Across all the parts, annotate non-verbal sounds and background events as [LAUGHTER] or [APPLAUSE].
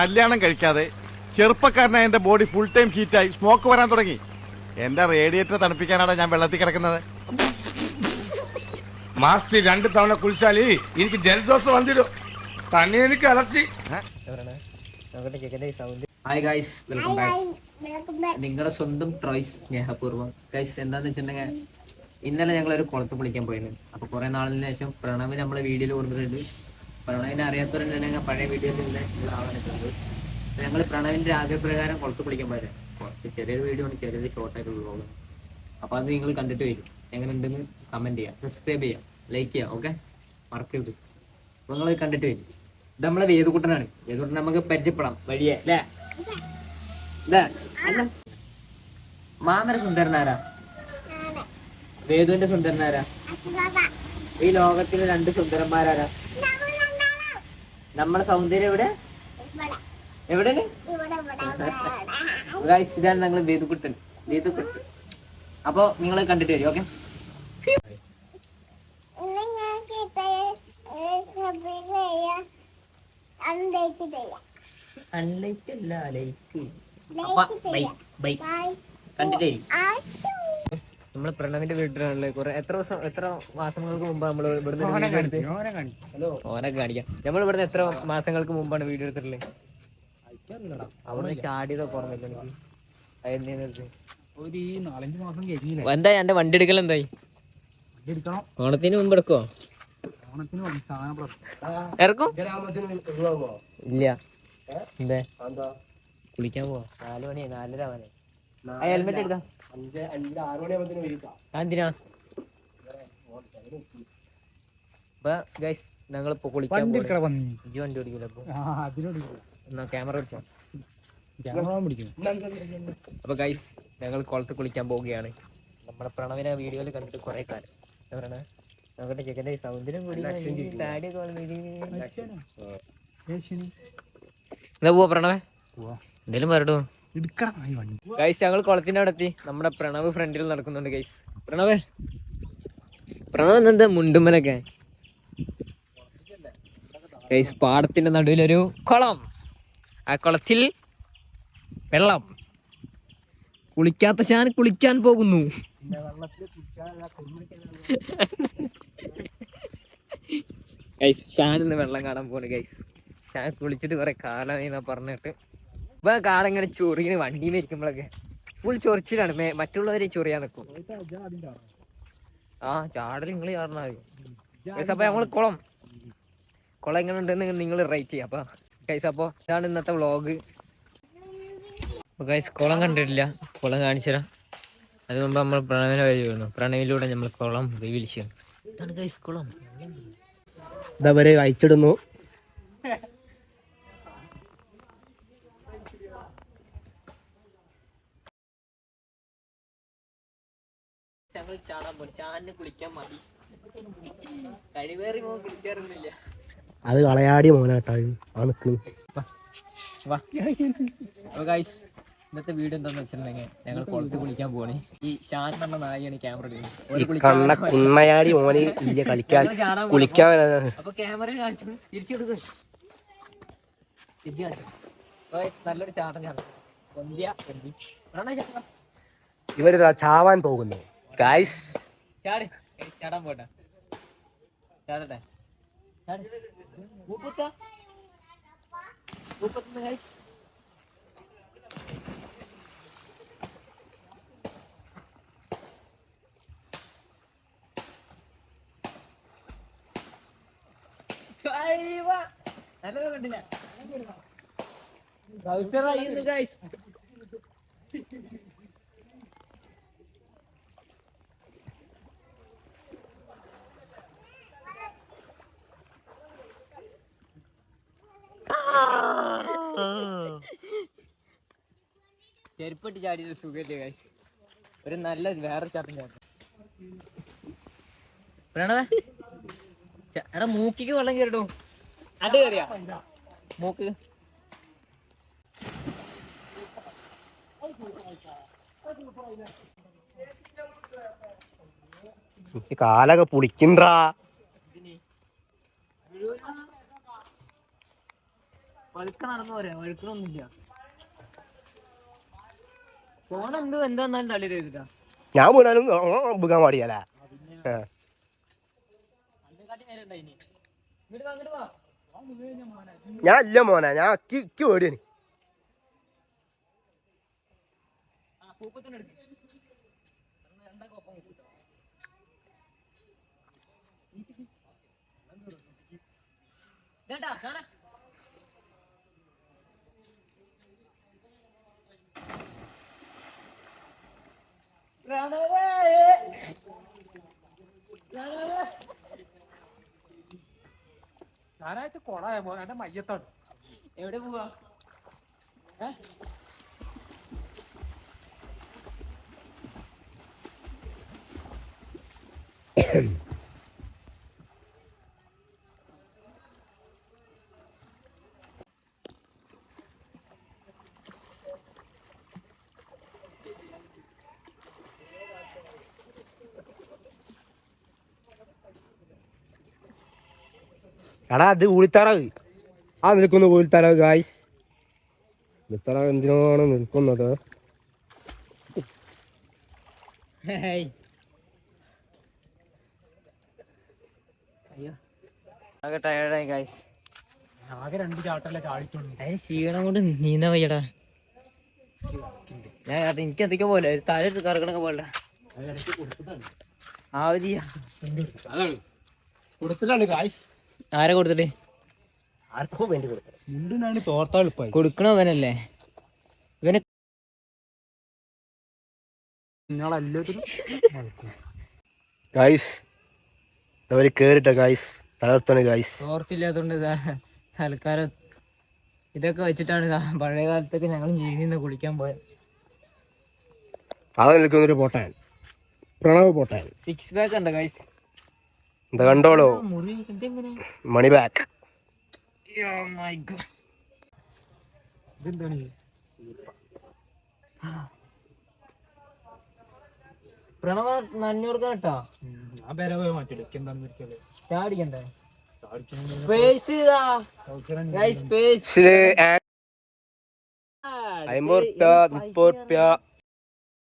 കല്യാണം കഴിക്കാതെ ചെറുപ്പക്കാരനായ എന്റെ ബോഡി ഫുൾ ടൈം ഹീറ്റായി സ്മോക്ക് വരാൻ തുടങ്ങി. എന്റെ റേഡിയേറ്റർ തണുപ്പിക്കാനാണ് ഞാൻ വെള്ളത്തിൽ കിടക്കുന്നത്. മാസത്തിൽ രണ്ട് തവണ കുളിച്ചാലി എനിക്ക് ജലദോഷം വന്നിരും തന്നെ എനിക്ക് അലർച്ചി ഹായ് ഗൈസ് വെൽക്കം ബാക്ക് നിങ്ങളുടെ സ്വന്തം ട്രോയ്സ് സ്നേഹപൂർവം. ഗൈസ് എന്താന്ന് വെച്ചിട്ടുണ്ടെങ്കിൽ ഇന്നലെ ഞങ്ങൾ ഒരു കുളത്ത് കുളിക്കാൻ പോയിരുന്നു. അപ്പൊ കുറെ നാളിന് ശേഷം പ്രണവ് നമ്മളെ വീഡിയോയിൽ കൊടുത്തിട്ടുണ്ട് പ്രണവിനെ അറിയാത്തവരുണ്ടെങ്കിൽ പഴയ വീഡിയോയിൽ ഉള്ള ആളാണിട്ടുണ്ട് ഞങ്ങൾ പ്രണവിന്റെ ആഗ്രഹപ്രകാരം കുളത്ത് വിളിക്കാൻ പോയത്. കുറച്ച് ചെറിയൊരു വീഡിയോ ആണ് ചെറിയൊരു ഷോർട്ടായിട്ട് വ്ളോഗ് അപ്പൊ അത് നിങ്ങൾ കണ്ടിട്ട് വരും. എങ്ങനെ ഉണ്ടെന്ന് കമന്റ് ചെയ്യാം. സബ്സ്ക്രൈബ് ചെയ്യാം. ലൈക്ക് ചെയ്യാം. ഓക്കെ മറക്കരുത് അപ്പൊ നിങ്ങൾ കണ്ടിട്ട് വരും. ഇത് നമ്മളെ വേദുകുട്ടനാണ്. വേദുകുട്ടൻ നമുക്ക് പരിചയപ്പെടാം. വഴിയെ. അല്ലേ? അല്ലേ? അല്ല. മാമര സുന്ദരനാരാ വേദുവിന്റെ സുന്ദരനാരാ ഈ ലോകത്തിലെ രണ്ട് സുന്ദരന്മാരാരാ? നമ്മുടെ സൗന്ദര്യം എവിടെ? എവിടെയാണ്? ഗൈസ് ഇതാണ് ഞങ്ങൾ വേദുകുട്ടൻ വേദുകുട്ടൻ അപ്പൊ നിങ്ങൾ കണ്ടിട്ട് വരും ഓക്കെ അൺലൈറ്റ് അല്ല ലൈറ്റ് ബൈ കണ്ടിട്ട് നമ്മൾ പ്രണവിന്റെ വീട്ടിലാണല്ലേ? കുറെ എത്ര ദിവസം എത്ര മാസങ്ങൾക്ക് മുമ്പ് നമ്മൾ ഇവിടുന്ന് ഓനെ കാണിക്കാം നമ്മൾ ഇവിടുന്ന് എത്ര മാസങ്ങൾക്ക് മുമ്പാണ് വീഡിയോ എടുത്തിട്ടുള്ളത് അവിടെ ചാടിയതോ കുറഞ്ഞില്ല എന്താ എന്റെ വണ്ടി എടുക്കൽ എന്തായി? വണ്ടി എടുക്കണം? ഓണത്തിന് മുമ്പ് എടുക്കോ ഇറക്കും. ഇല്ല. എന്തേ? കുളിക്കാൻ പോവാ. നാല് മണി നാലര ആവാനെ ഹെൽമെറ്റ് എടുക്കാം. ആ, എന്തിനാ? അപ്പൊ ഗൈസ് ഞങ്ങൾ ഇപ്പൊ കുളിക്കാൻ വണ്ടി പോവാണ്. എടുക്കണം വന്നി ഇജ്ജ് വണ്ടി ഓടിക്കില്ല അപ്പൊ? ആ അതിനോട് എന്നാ ക്യാമറ പിടിച്ചോ? ക്യാമറ പിടിക്കും അപ്പൊ ഗൈസ് ഞങ്ങൾ കുളത്ത് കുളിക്കാൻ പോവുകയാണ്. നമ്മുടെ പ്രണവിനെ വീഡിയോയിൽ കണ്ടിട്ട് കുറെ കാലം. എന്താ പറയണേ? നോക്കട്ടെ ചെക്കന്റെ സൗന്ദര്യം കൂടി താടിയൊക്കെ വളർന്നിട്ട് പോവാ പ്രണവേ? പോവാ. എന്തേലും പറയടോ. വണ്ടി ഗൈസ് ഞങ്ങൾ കുളത്തിന്റെ അവിടെ എത്തി. നമ്മുടെ പ്രണവ് ഫ്രണ്ടിൽ നടക്കുന്നുണ്ട് ഗൈസ് പ്രണവ്. പ്രണവ് എന്താ മുണ്ടുമ്മലൊക്കെ? ഗൈസ് പാടത്തിന്റെ നടുവിലൊരു കുളം. ആ കുളത്തിൽ വെള്ളം. കുളിക്കാത്ത ഞാൻ കുളിക്കാൻ പോകുന്നു. ഗൈസ് ഷാൻ ഇന്ന് വെള്ളം കാണാൻ പോണ് ഗൈസ് ഷാൻ കുളിച്ചിട്ട് കുറെ കാലമായി എന്നാ പറഞ്ഞിട്ട്. ഇപ്പൊ കാറിങ്ങനെ ചൊറിയുന്ന വണ്ടിയിൽ ഇരിക്കുമ്പോഴൊക്കെ ഫുൾ ചൊറിച്ചിലാണ്. മറ്റുള്ളവരെ ചൊറിയാൻ നിൽക്കും ആ ചാടൽ നിങ്ങൾ ചാടണ ഗൈസ് അപ്പോൾ നമ്മൾ കുളം. കുളം എങ്ങനെ ഉണ്ടെന്ന് നിങ്ങൾ റേറ്റ് ചെയ്യാം. അപ്പൊ ഗൈസ് അപ്പോൾ ഇതാണ് ഇന്നത്തെ വ്ളോഗ് ഗൈസ് കുളം കണ്ടിട്ടില്ല. കുളം കാണിച്ചരാ അത് മുമ്പ് നമ്മൾ പ്രണവിനെ വഴി വീണു പ്രണവിലൂടെ നമ്മൾ കുളം റിവീൽ ഇതാണ് ഗൈസ് കുളം. വരെ അയച്ചിടുന്നു. ഞങ്ങൾ ചാടാൻ പോയി ചാടിന് കുളിക്കാൻ മതി കഴിവേറി മോൻ കുളിക്കാറൊന്നുമില്ല. അത് കളയാടി മോനാട്ടാ ആ ഗൈസ് ഇന്നത്തെ വീഡിയോ എന്താന്ന് വെച്ചിട്ടുണ്ടെങ്കിൽ ഞങ്ങൾ കുളത്ത് കുളിക്കാൻ പോണേ ഈ ഷാൻ എന്ന നായിയാണ് ക്യാമറ കുണ്ണയാടി മോനെ ഇല്ല കളിക്കാൻ കുളിക്കാൻ അപ്പൊ ക്യാമറ കാണിച്ചു. തിരിച്ചു കൊടുക്കും. തിരിച്ചു കാണിച്ചു. നല്ലൊരു ചാട്ടം ചാട്ടം. ഇവരിതാ ചാവാൻ പോകുന്നു ഗായ്സ് ചാട്. ചാടാൻ പോട്ടെ. ചാടട്ടെ. കണ്ടില്ല. ഗൈസ് നല്ലത് കണ്ടില്ല Browser ആയിരുന്നു guys. ചെരുപ്പിട്ട് ചാടി സുഖമില്ല കാശ് ഒരു നല്ല വേറെ ചാട്ടം ചാട്ടം. പ്രണവേ എടാ മൂക്കിക്ക് വെള്ളം കയറിടും അത് കയറിയാ മൂക്ക്. കാലൊക്കെ പുളിക്കണ്ടാ. വഴുക്ക നടന്നു പോരാ വഴുക്കണൊന്നുമില്ല. ഞാൻ വീണാലും ഉപകാൻ പാടിയല്ല ഞാൻ ഇല്ല മോനെ ഞാൻ അക്കി ഇക്ക് പേടിയാണ്. ആ [LAUGHS] ഞാനായിട്ട് കൊളായ പോ എന്റെ മയ്യത്താണ് എവിടെ പോവാ? എടാ അത് ഊളിത്താറാവ്. ആ നിൽക്കുന്നു ഊളിത്താറാവ് ഗായ്സ് ഊളിത്താറാവ് എന്തിനാണ് നിൽക്കുന്നത് ആകെ ടയർഡായി ഗായ്സ് ആകെ രണ്ട് ചാട്ടല്ലേ ചാടിട്ടുണ്ട് അതിന് ക്ഷീണം കൊണ്ട് നീന്താ വയ്യടാ. ഞാൻ അത് എനിക്ക് എന്തൊക്കെ പോലെ ഒരു തല കറക്കണൊക്കെ പോലെ ആവതിയാ. കൊടുത്തിട്ടാണ് ഗായ്സ് ആരെ കൊടുത്തിട്ട്? ആർക്കോ വേണ്ടി കൊടുത്തത്. മുണ്ടിനാണ് തോർത്താ എളുപ്പമായി കൊടുക്കണ അവനല്ലേ? ഇവന് ഗായ്സ് അവർ കേറിട്ട ഗായ്സ് തളർത്താണ് ഗായ്സ് തോർത്തില്ലാത്തോണ്ട് ഇതാ തൽക്കാലം ഇതൊക്കെ വെച്ചിട്ടാണ് പഴയ കാലത്തൊക്കെ ഞങ്ങൾ ജീവിന്ന് കുളിക്കാൻ പോയത് അത് നിൽക്കുന്നൊരു പോട്ടാൻ. പ്രണവ് പോട്ടാൻ. സിക്സ് പാക്ക് ഉണ്ട് ഗൈസ് എന്താ കണ്ടോളൂ? മുറി ഇതെങ്ങനെ? മണി ബാക്ക് പ്രണവ നന്നൂറ് കേട്ടോ. ചാടിക്കണ്ടേ സ്പേസ് ഇതാ. ഗൈസ് സ്പേസ് അമ്പത് റുപ്യ മുപ്പത് റുപ്യ.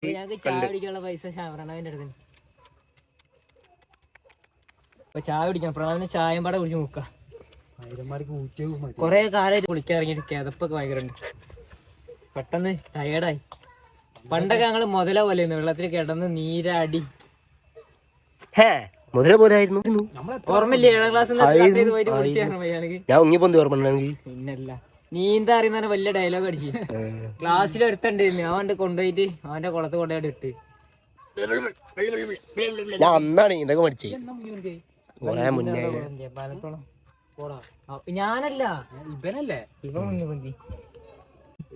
ഞങ്ങൾക്ക് ചായ പിടിക്കാനുള്ള പൈസ ശാ- പ്രണവിന്റെ അടുത്ത്. അപ്പൊ ചായ കുടിക്കണം. പ്രണവിന് ചായം പാടെ കുടിച്ച് നോക്കാം. കൊറേ കാലമായിട്ട് കുളിക്കാൻ ഇറങ്ങിയിട്ട് കിതപ്പൊക്കെ ഭയങ്കര ഉണ്ട് പെട്ടെന്ന് ടയേർഡായി പണ്ടൊക്കെ ഞങ്ങൾ മുതല പോലെ വെള്ളത്തിൽ കിടന്ന് നീരാടി. ഹേ മുതല പോലെ ആയിരുന്നു ഓർമ്മയില്ലേ? ഏഴാം ക്ലാസ് ഞാൻ ഉങ്ങിപ്പൊന്തി പിന്നല്ല. നീന്താ അറിയുന്ന വലിയ ഡയലോഗ് അടിച്ച്. ക്ലാസ്സിൽ ഒരുത്തണ്ടായിരുന്നു. അവന്റെ കൊണ്ടുപോയിട്ട് അവന്റെ കുളത്ത് കൊണ്ടുപോയിട്ട് ഇട്ട്. ഞാൻ അന്നാണ് ഇതൊക്കെ പഠിച്ചേ. കൊറേ മുന്നേ. ഞാനല്ല. ഇവനല്ലേ? ഇവ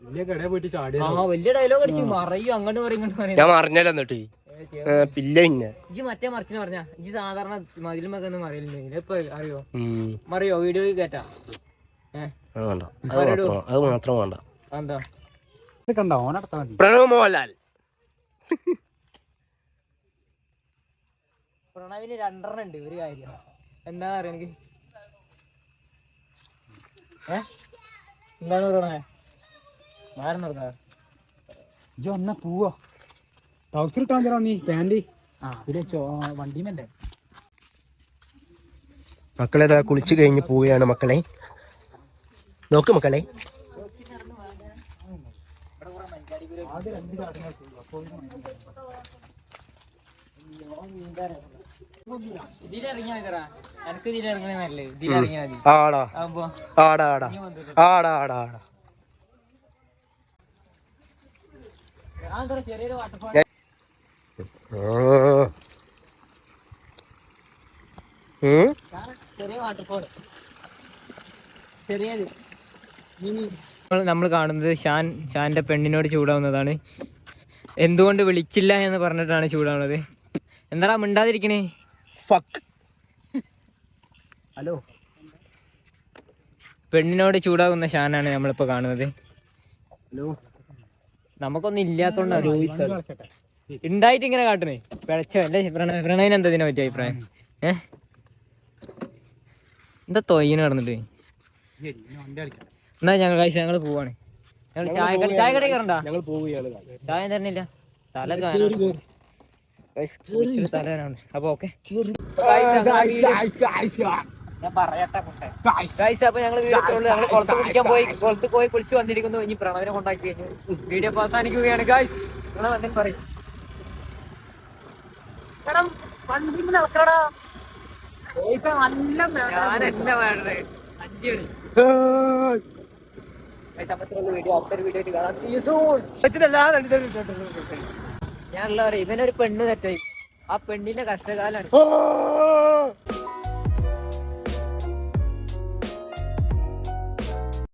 വലിയ കടയിൽ പോയിട്ട് ചാടിയ ആ വലിയ ഡയലോഗ് അടിച്ച് മറയും. അങ്ങോട്ട് പറയും ഇങ്ങോട്ട് പറയും ഞാൻ മറിഞ്ഞല്ലോ എന്നിട്ട്. ഏ, പില്ല പിന്നെ. ഇജ്ജ് മറ്റേ മറിച്ചിന് പറഞ്ഞ. ഇജ്ജ് സാധാരണ മതിലുമൊക്കെ ഒന്നും മറിയില്ല ഇപ്പൊ അറിയോ? മറിയോ? വീഡിയോ കേട്ടാ. അത് മാത്രം വേണ്ട. പ്രണവ് മോഹൻലാൽ. പ്രണവിന് രണ്ടെണ്ണം ഉണ്ട് ഒരു കാര്യം. എന്താ പറയാ എനിക്ക്? ഏ? എന്താണ് പ്രണവേ മാറി നിർത്താ ജോ വന്നാ പോവോ. ട്രൗസർ ഇട്ടാൻ തരാം നീ പാന്റ് ആ. ഇവിടെ വണ്ടിമല്ലേ മക്കളെ ദാ കുളിച്ച് കഴിഞ്ഞ് പോവുകയാണ് മക്കളെ. നോക്ക് മക്കളെ. ആദ്യം മതിടാ കാര്യങ്ങൾ മതി ആടാ. ആടാ ആടാ. ആടാ ആടാ ആടാ. നമ്മൾ കാണുന്നത് ഷാൻ ഷാന്റെ പെണ്ണിനോട് ചൂടാവുന്നതാണ്. എന്തുകൊണ്ട് വിളിച്ചില്ല എന്ന് പറഞ്ഞിട്ടാണ് ചൂടാവുന്നത്? എന്താടാ മിണ്ടാതിരിക്കണേ? ഫക്ക് ഹലോ പെണ്ണിനോട് ചൂടാകുന്ന ഷാനാണ് നമ്മളിപ്പോ കാണുന്നത്. ഹലോ നമുക്കൊന്നും ഇല്ലാത്തോണ്ടാണ് ഉണ്ടായിട്ട് ഇങ്ങനെ കാട്ടണേ. പിഴച്ചോ അല്ലേ? പ്രണ- പ്രണവിന് എന്താ ഇതിനെ പറ്റിയ അഭിപ്രായം? ഏ? എന്താ തൊയ്യന് നടന്നിട്ട്? കളിക്കട്ടെ എന്നാ ഞങ്ങൾ കഴിച്ച ഞങ്ങൾ പോവാണ്. ഞങ്ങൾ ചായ ചായ കടയിൽ കയറണ്ട? ഞങ്ങൾ പോവുകയാണ് ചായ തരണില്ല. തല തലവേനാണ് അപ്പൊ ഓക്കെ. Guys, അപ്പൊ ഞങ്ങൾ ഞങ്ങൾ കുളത്ത് കുളിക്കാൻ പോയി കുളത്ത് പോയി കുളിച്ച് വന്നിരിക്കുന്നു. ഇനി പ്രണവിനെ കൊണ്ടാക്കി കഴിഞ്ഞു. വീഡിയോ അവസാനിക്കുകയാണ്. ഗായ്സ് നിങ്ങൾ വന്നിട്ട് പറയും. ഞാൻ എന്നെ വേണ്ടേ അഞ്ചു മണി. Guys, അപ്പൊ ഇത്രയുള്ള വീഡിയോ. അടുത്തൊരു വീഡിയോ കാണാം. Soon. ഞാനുള്ള ഇവനൊരു പെണ്ണ് തെറ്റായി ആ പെണ്ണിന്റെ കഷ്ടകാലാണ്.